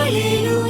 Aleluia.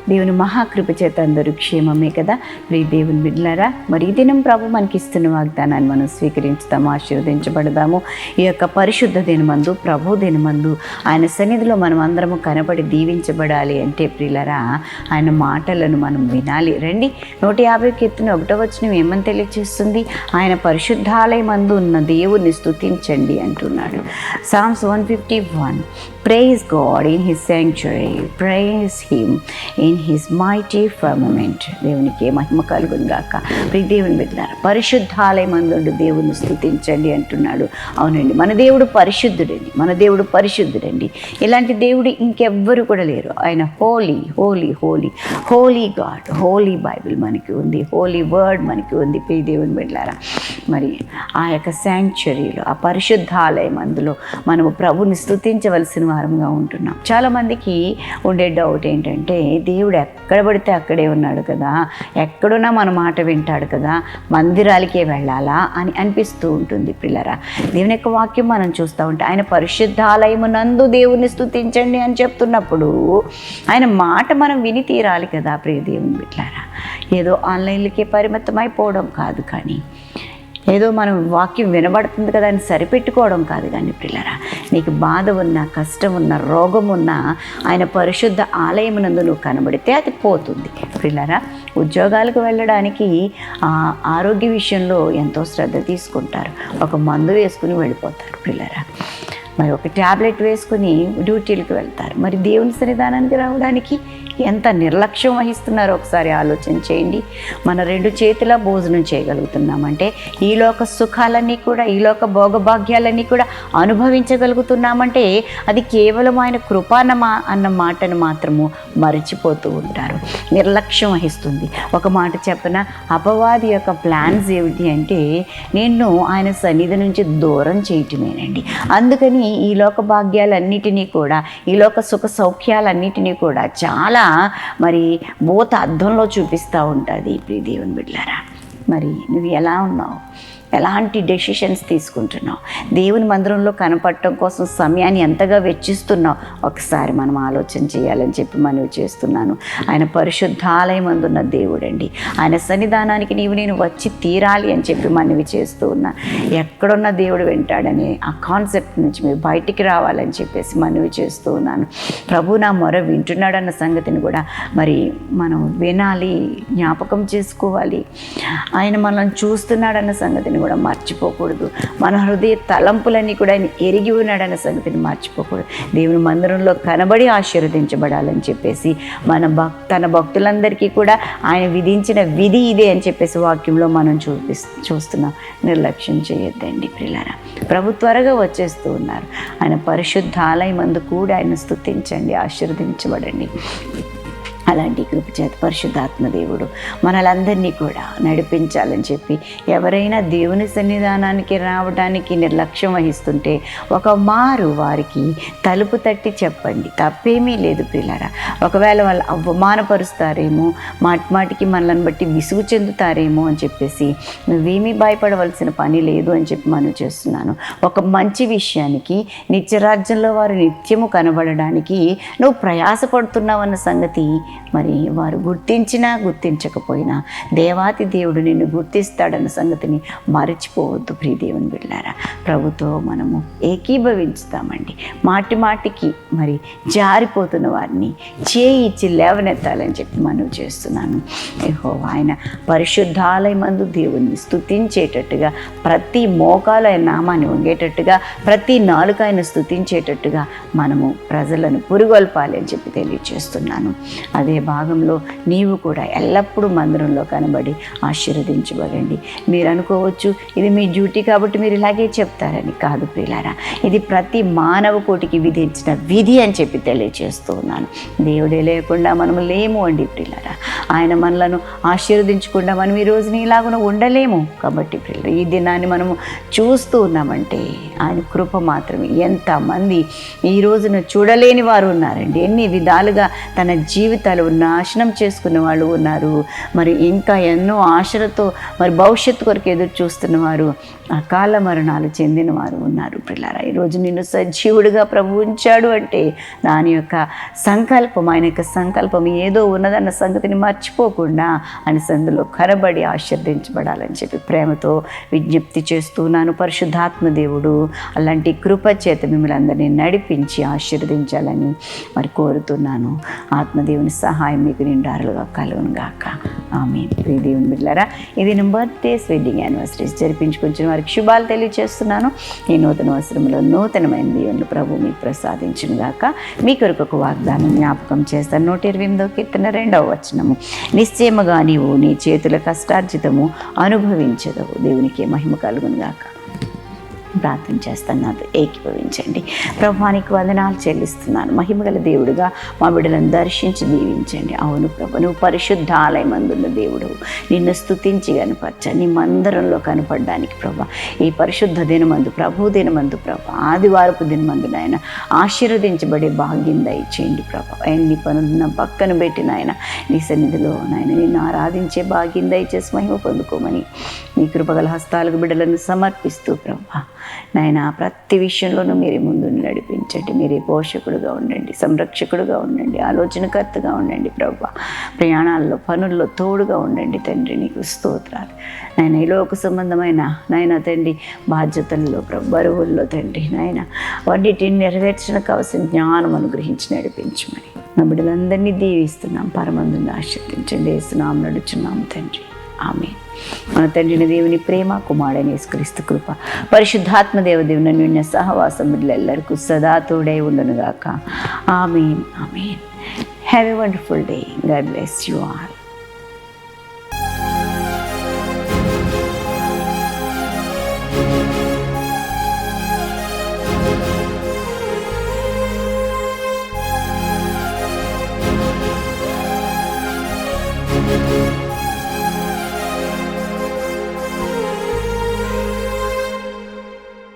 దేవుని మహాకృప చేత అందరూ క్షేమమే కదా. ప్రియ దేవుని బిడ్డలారా మరి ఈ దినం ప్రభు మనకి ఇస్తున్న వాగ్దానాన్ని మనం స్వీకరించుతాము ఆశీర్వదించబడదాము. ఈ యొక్క పరిశుద్ధ దినమందు ప్రభు దినమందు ఆయన సన్నిధిలో మనం అందరము కనబడి దీవించబడాలి అంటే ప్రియులరా ఆయన మాటలను మనం వినాలి. రండి నూట యాభై కీర్తన ఒకటో వచ్చిన ఏమని తెలియజేస్తుంది ఆయన పరిశుద్ధాలయమందు ఉన్న దేవుని స్తుతించండి అంటున్నాడు. Psalms one fifty one praise God in his sanctuary praise him in his mighty firmament దేవునికి మహిమ కలుగును గాక. ప్రియ దేవుని పెట్టినారు పరిశుద్ధాలయమందు దేవుని స్థుతించండి అంటున్నాడు. అవునండి మన దేవుడు పరిశుద్ధుడండి మన దేవుడు పరిశుద్ధుడండి. ఇలాంటి దేవుడు ఇంకెవ్వరు కూడా లేరు. ఆయన holy holy holy. Holy God holy Bible మనకి ఉంది. హోలీ వర్డ్ మనకి ఉంది. ప్రియ దేవుని బిడ్డారా మరి ఆ యొక్క శాంక్చురీలో ఆ పరిశుద్ధాలయం అందులో మనము ప్రభుని స్థుతించవలసిన వారంగా ఉంటున్నాం. చాలామందికి ఉండే డౌట్ ఏంటంటే దేవుడు ఎక్కడ పడితే అక్కడే ఉన్నాడు కదా. ఎక్కడున్నా మన మాట వింటాడు కదా. మందిరాలకే వెళ్ళాలా అని అనిపిస్తూ ఉంటుంది పిల్లరా. దేవుని యొక్క వాక్యం మనం చూస్తూ ఉంటే ఆయన పరిశుద్ధాలయమునందు దేవుని స్థుతించండి అని చెప్తున్నప్పుడు ఆయన మాట మనం విని తీరాలి కదా ప్రియ దేవుని బిడ్డారా ఏదో ఆన్లైన్లకే పరిమితమైపోవడం కాదు కానీ ఏదో మనం వాక్యం వినబడుతుంది కదా అని సరిపెట్టుకోవడం కాదు కానీ పిల్లరా నీకు బాధ ఉన్నా కష్టం ఉన్నా రోగం ఉన్నా ఆయన పరిశుద్ధ ఆలయమునందు నువ్వు కనబడితే అది పోతుంది. పిల్లరా ఉద్యోగాలకు వెళ్ళడానికి ఆరోగ్య విషయంలో ఎంతో శ్రద్ధ తీసుకుంటారు. ఒక మందు వేసుకుని వెళ్ళిపోతారు పిల్లరా మరి ఒక ట్యాబ్లెట్ వేసుకుని డ్యూటీలకు వెళ్తారు. మరి దేవుని సన్నిధానానికి రావడానికి ఎంత నిర్లక్ష్యం వహిస్తున్నారో ఒకసారి ఆలోచన చేయండి. మన రెండు చేతుల భోజనం చేయగలుగుతున్నామంటే ఈలోక సుఖాలన్నీ కూడా ఈలోక భోగభాగ్యాలన్నీ కూడా అనుభవించగలుగుతున్నామంటే అది కేవలం ఆయన కృపానమా అన్న మాటను మాత్రము మరచిపోతూ ఉంటారు. నిర్లక్ష్యం వహిస్తుంది. ఒక మాట చెప్పన అపవాది యొక్క ప్లాన్స్ ఏమిటి అంటే నిన్ను ఆయన సన్నిధి నుంచి దూరం చేయటమేనండి. అందుకని ఈ లోక భాగ్యాలన్నిటినీ కూడా ఈ లోక సుఖ సౌఖ్యాలన్నిటినీ కూడా చాలా మరి భూత అర్థంలో చూపిస్తూ ఉంటుంది. ప్రీ దేవుని బిడ్డారా మరి నువ్వు ఎలా ఉన్నావు? ఎలాంటి డెసిషన్స్ తీసుకుంటున్నావు? దేవుని మందిరంలో కనపడటం కోసం సమయాన్ని ఎంతగా వెచ్చిస్తున్నావు? ఒకసారి మనం ఆలోచన చేయాలని చెప్పి మనవి చేస్తున్నాను. ఆయన పరిశుద్ధాలయం అందున్న దేవుడండి. ఆయన సన్నిధానానికి నీవు నేను వచ్చి తీరాలి అని చెప్పి మనవి చేస్తూ ఉన్నా. ఎక్కడున్న దేవుడు వింటాడని ఆ కాన్సెప్ట్ నుంచి మీరు బయటికి రావాలని చెప్పేసి మనవి చేస్తూ ఉన్నాను. ప్రభు నా మొర వింటున్నాడన్న సంగతిని కూడా మరి మనం వినాలి జ్ఞాపకం చేసుకోవాలి. ఆయన మనల్ని చూస్తున్నాడన్న సంగతిని కూడా మర్చిపోకూడదు. మన హృదయ తలంపులన్నీ కూడా ఆయన ఎరిగి ఉన్నాడన్న సంగతిని మర్చిపోకూడదు. దేవుని మందిరంలో కనబడి ఆశీర్వదించబడాలని చెప్పేసి మన భక్ తన భక్తులందరికీ కూడా ఆయన విధించిన విధి ఇదే అని చెప్పేసి వాక్యంలో మనం చూపి చూస్తున్నాం. నిర్లక్ష్యం చేయొద్దండి పిల్లరా ప్రభు త్వరగా వచ్చేస్తూ ఉన్నారు. ఆయన పరిశుద్ధ ఆలయం అందు కూడా ఆయన స్థుతించండి ఆశీర్వదించబడండి. అలాంటి కృప చేత పరిశుద్ధాత్మ దేవుడు మనలందరినీ కూడా నడిపించాలని చెప్పి ఎవరైనా దేవుని సన్నిధానానికి రావడానికి నిర్లక్ష్యం వహిస్తుంటే ఒక మారు వారికి తలుపు తట్టి చెప్పండి. తప్పేమీ లేదు పిల్లరా ఒకవేళ వాళ్ళు అవమానపరుస్తారేమో మాటి మాటికి మనల్ని బట్టి విసుగు చెందుతారేమో అని చెప్పేసి నువ్వేమీ భయపడవలసిన పని లేదు అని చెప్పి మనం చేస్తున్నాను. ఒక మంచి విషయానికి నిత్యరాజ్యంలో వారు నిత్యము కనబడడానికి నువ్వు ప్రయాసపడుతున్నావన్న సంగతి మరి వారు గుర్తించినా గుర్తించకపోయినా దేవాతి దేవుడు నిన్ను గుర్తిస్తాడన్న సంగతిని మరచిపోవద్దు ప్రియదేవుని బిళ్ళారా ప్రభుతో మనము ఏకీభవించుతామండి. మాటి మాటికి మరి జారిపోతున్న వారిని చేయి ఇచ్చి లేవనెత్తాలని చెప్పి మనం చేస్తున్నాను. ఏహో ఆయన పరిశుద్ధాలయమందు దేవుణ్ణి స్తుతించేటట్టుగా ప్రతి మోకాలు ఆయన నామాన్ని వంగేటట్టుగా ప్రతి నాలుక ఆయన స్థుతించేటట్టుగా మనము ప్రజలను పురుగొల్పాలి అని చెప్పి తెలియచేస్తున్నాను. అదే భాగంలో నీవు కూడా ఎల్లప్పుడూ మందిరంలో కనబడి ఆశీర్వదించబడండి. మీరు అనుకోవచ్చు ఇది మీ డ్యూటీ కాబట్టి మీరు ఇలాగే చెప్తారని కాదు ప్రియులారా. ఇది ప్రతి మానవ కోటికి విధించిన విధి అని చెప్పి తెలియజేస్తూ ఉన్నాను దేవుడే లేకుండా మనం లేము అండి ప్రియులారా. ఆయన మనలను ఆశీర్వదించకుండా మనం ఈ రోజుని ఇలాగున ఉండలేము కాబట్టి ప్రియులు ఈ దినాన్ని మనము చూస్తూ ఉన్నామంటే ఆయన కృప మాత్రమే. ఎంతమంది ఈ రోజున చూడలేని వారు ఉన్నారండి. ఎన్ని విధాలుగా తన జీవితాలు నాశనం చేసుకున్న వాళ్ళు ఉన్నారు. మరి ఇంకా ఎన్నో ఆశలతో మరి భవిష్యత్తు కొరకు ఎదురు చూస్తున్న వారు అకాల మరణాలు చెందిన వారు ఉన్నారు పిల్లారా ఈరోజు నిన్ను సజీవుడిగా ప్రభు ఉంచాడు అంటే దాని యొక్క సంకల్పం ఆయన యొక్క సంకల్పం ఏదో ఉన్నదన్న సంగతిని మర్చిపోకుండా ఆయన సందులో కనబడి ఆశీర్దించబడాలని చెప్పి ప్రేమతో విజ్ఞప్తి చేస్తున్నాను పరిశుద్ధాత్మ దేవుడు అలాంటి కృప చేత మిమ్మల్ని అందరినీ నడిపించి ఆశీర్వదించాలని మరి కోరుతున్నాను. ఆత్మదేవుని సహాయం మీకు నిండారులుగా కలుగును గాక. ఆమె ప్రియ దేవుని బిడ్డలారా ఇది నా బర్త్డేస్ వెడ్డింగ్ యానివర్సరీస్ జరిపించుకొచ్చిన వారికి శుభాలు తెలియజేస్తున్నాను ఈ నూతన అవసరంలో నూతనమైన దేవుని ప్రభు మీకు ప్రసాదించును గాక. మీ కొరకు ఒక వాగ్దానం జ్ఞాపకం చేస్తాను నూట ఇరవై ఎనిమిదో కీర్తన రెండవ వచనము. నిశ్చయముగా నీవు నీ చేతుల కష్టార్జితము అనుభవించదవు. దేవునికి మహిమ కలుగును గాక. ప్రార్థన చేస్తాను. నాతో ఏకీభవించండి. ప్రభానికి వందనాలు చెల్లిస్తున్నాను. మహిమగల దేవుడుగా మా బిడ్డలను దర్శించి దీవించండి. అవును ప్రభు నువ్వు పరిశుద్ధాలయం అందున్న దేవుడు. నిన్ను స్తుతించి కనపరచ నీ మందిరంలో కనపడడానికి ప్రభా ఈ పరిశుద్ధ దినమందు ప్రభు దినమందు ప్రభా ఆదివారపు దినమందు నాయన ఆశీర్వదించబడే భాగ్యం దయచేయండి ప్రభా. ఎన్ని పనులున్న పక్కన పెట్టిన ఆయన నీ సన్నిధిలో నాయన నిన్ను ఆరాధించే భాగ్యం దయచేసి మహిమ పొందుకోమని నీ కృపగల హస్తాలకు బిడ్డలను సమర్పిస్తూ ప్రభా నాయన ప్రతి విషయంలోనూ మీరే ముందు నడిపించండి. మీరే పోషకుడుగా ఉండండి సంరక్షకుడుగా ఉండండి ఆలోచనకర్తగా ఉండండి ప్రభు. ప్రయాణాల్లో పనుల్లో తోడుగా ఉండండి తండ్రి నీకు స్తోత్రాలు. నాయన ఈ లోక సంబంధమైన నాయన తండ్రి బాధ్యతల్లో ప్రభు బరువుల్లో తండ్రి నాయన వాటిని నెరవేర్చడానికి కావాల్సిన జ్ఞానం అనుగ్రహించి నడిపించమని నా బిడ్డలందరినీ దీవిస్తున్నాం. పరమందుని ఆశీర్దించండి వేస్తున్నాం నడుచున్నాం తండ్రి. ఆమె మన తండ్రిని దేవుని ప్రేమ కుమారుడని యేసుక్రీస్తు కృప. పరిశుద్ధాత్మ దేవదేవుని నిన్న సహవాసం బిడ్డలెల్లరికూ సదా తోడై ఉండునుగాక. Amen amen. Have a wonderful day God bless you all